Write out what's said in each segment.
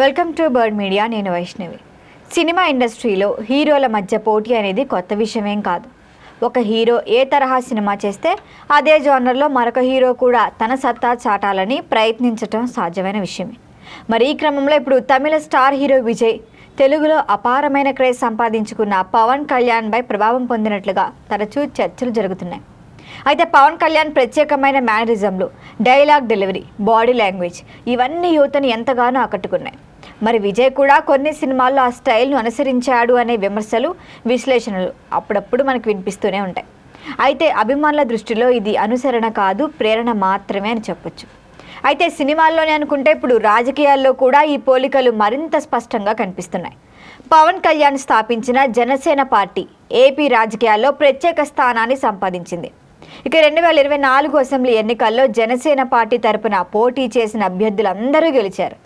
Welcome to bird media నేను Vaishnavi. Cinema ఇండస్ట్రీలో హీరోల మధ్య పోటీ అనేది కొత్త విషయమేం కాదు. ఒక హీరో ఏ తరహా సినిమా చేస్తే అదే జోనర్లో మరొక హీరో కూడా తన సత్తా చాటాలని ప్రయత్నించటం సాధ్యమైన విషయమే. మరి ఈ క్రమంలో ఇప్పుడు తమిళ స్టార్ హీరో విజయ్ తెలుగులో అపారమైన క్రేజ్ సంపాదించుకున్న పవన్ కళ్యాణ్పై ప్రభావం పొందినట్లుగా తరచూ చర్చలు జరుగుతున్నాయి. అయితే పవన్ కళ్యాణ్ ప్రత్యేకమైన మేనరిజంలు డైలాగ్ డెలివరీ బాడీ లాంగ్వేజ్ ఇవన్నీ యువతను ఎంతగానో ఆకట్టుకున్నాయి. మరి విజయ్ కూడా కొన్ని సినిమాల్లో ఆ స్టైల్ను అనుసరించాడు అనే విమర్శలు విశ్లేషణలు అప్పుడప్పుడు మనకు వినిపిస్తూనే ఉంటాయి. అయితే అభిమానుల దృష్టిలో ఇది అనుసరణ కాదు ప్రేరణ మాత్రమే అని చెప్పొచ్చు. అయితే సినిమాల్లోనే అనుకుంటే ఇప్పుడు రాజకీయాల్లో కూడా ఈ పోలికలు మరింత స్పష్టంగా కనిపిస్తున్నాయి. పవన్ కళ్యాణ్ స్థాపించిన జనసేన పార్టీ ఏపీ రాజకీయాల్లో ప్రత్యేక స్థానాన్ని సంపాదించింది. ఇక రెండు వేల ఇరవై నాలుగు అసెంబ్లీ ఎన్నికల్లో జనసేన పార్టీ తరపున పోటీ చేసిన అభ్యర్థులందరూ గెలిచారు.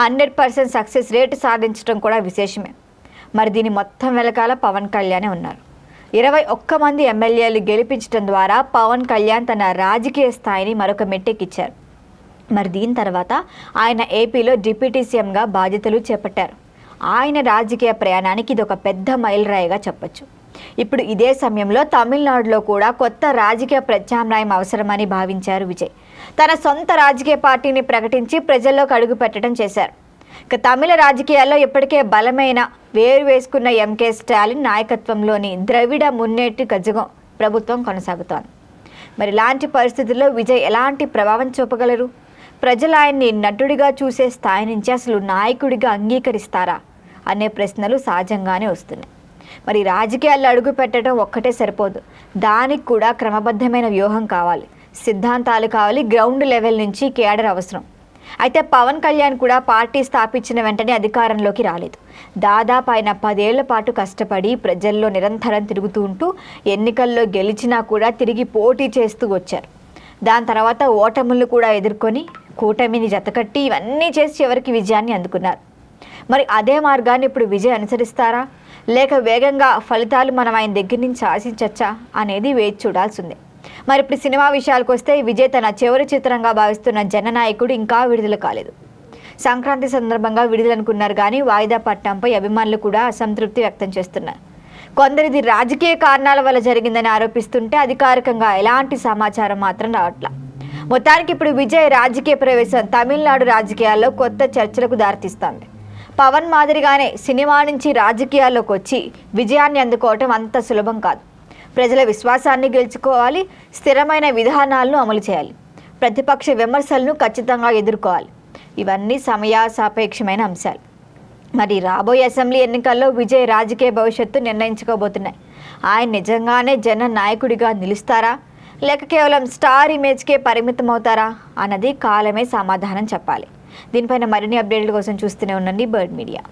హండ్రెడ్ పర్సెంట్ సక్సెస్ రేటు సాధించడం కూడా విశేషమే. మరి దీని మొత్తం వెనకాల పవన్ కళ్యాణే ఉన్నారు. ఇరవై ఒక్క మంది ఎమ్మెల్యేలు గెలిపించడం ద్వారా పవన్ కళ్యాణ్ తన రాజకీయ స్థాయిని మరొక మెట్టెక్కిచ్చారు. మరి దీని తర్వాత ఆయన ఏపీలో డిప్యూటీ సీఎంగా బాధ్యతలు చేపట్టారు. ఆయన రాజకీయ ప్రయాణానికి ఇది ఒక పెద్ద మైలురాయిగా చెప్పొచ్చు. ఇప్పుడు ఇదే సమయంలో తమిళనాడులో కూడా కొత్త రాజకీయ ప్రత్యామ్నాయం అవసరమని భావించారు విజయ్. తన సొంత రాజకీయ పార్టీని ప్రకటించి ప్రజల్లోకి అడుగు పెట్టడం చేశారు. ఇక తమిళ రాజకీయాల్లో ఇప్పటికే బలమైన వేరు వేసుకున్న ఎంకే స్టాలిన్ నాయకత్వంలోని ద్రవిడ మున్నేటి గజగం ప్రభుత్వం కొనసాగుతోంది. మరి ఇలాంటి పరిస్థితుల్లో విజయ్ ఎలాంటి ప్రభావం చూపగలరు? ప్రజలు ఆయన్ని నటుడిగా చూసే స్థాయి నుంచి అసలు నాయకుడిగా అంగీకరిస్తారా? అనే ప్రశ్నలు సహజంగానే వస్తున్నాయి. మరి రాజకీయాల్లో అడుగు పెట్టడం ఒక్కటే సరిపోదు. దానికి కూడా క్రమబద్ధమైన వ్యూహం కావాలి. సిద్ధాంతాలు కావాలి గ్రౌండ్ లెవెల్ నుంచి కేడర్ అవసరం. అయితే పవన్ కళ్యాణ్ కూడా పార్టీ స్థాపించిన వెంటనే అధికారంలోకి రాలేదు. దాదాపు ఆయన పదేళ్ళ పాటు కష్టపడి ప్రజల్లో నిరంతరం తిరుగుతూ ఉంటూ ఎన్నికల్లో గెలిచినా కూడా తిరిగి పోటీ చేస్తూ వచ్చారు. దాని తర్వాత ఓటములను కూడా ఎదుర్కొని కూటమిని జతకట్టి ఇవన్నీ చేసి చివరికి విజయాన్ని అందుకున్నారు. మరి అదే మార్గాన్ని ఇప్పుడు విజయ్ అనుసరిస్తారా? లేక వేగంగా ఫలితాలు మనం ఆయన దగ్గర నుంచి ఆశించచ్చా? అనేది వేచి చూడాల్సిందే. మరి ఇప్పుడు సినిమా విషయాలకు వస్తే విజయ్ తన చివరి చిత్రంగా భావిస్తున్న జననాయకుడు ఇంకా విడుదల కాలేదు. సంక్రాంతి సందర్భంగా విడుదలనుకున్నారు కానీ వాయిదా పట్టణంపై అభిమానులు కూడా అసంతృప్తి వ్యక్తం చేస్తున్నారు. కొందరిది రాజకీయ కారణాల వల్ల జరిగిందని ఆరోపిస్తుంటే అధికారికంగా ఎలాంటి సమాచారం మాత్రం రావట్లా. మొత్తానికి ఇప్పుడు విజయ్ రాజకీయ ప్రవేశం తమిళనాడు రాజకీయాల్లో కొత్త చర్చలకు దారితీస్తోంది. పవన్ మాదిరిగానే సినిమా నుంచి రాజకీయాల్లోకి వచ్చి విజయాన్ని అందుకోవటం అంత సులభం కాదు. ప్రజల విశ్వాసాన్ని గెలుచుకోవాలి స్థిరమైన విధానాలను అమలు చేయాలి ప్రతిపక్ష విమర్శలను ఖచ్చితంగా ఎదుర్కోవాలి. ఇవన్నీ సమయాసాపేక్షమైన అంశాలు. మరి రాబోయే అసెంబ్లీ ఎన్నికల్లో విజయ్ రాజకీయ భవిష్యత్తు నిర్ణయించుకోబోతున్నాయి. ఆయన నిజంగానే జన నాయకుడిగా నిలుస్తారా? లేక కేవలం స్టార్ ఇమేజ్కే పరిమితం అవుతారా అన్నది కాలమే సమాధానం చెప్పాలి. దీనిపైన మరిన్ని అప్డేట్ల కోసం చూస్తూనే ఉండండి బర్డ్ మీడియా.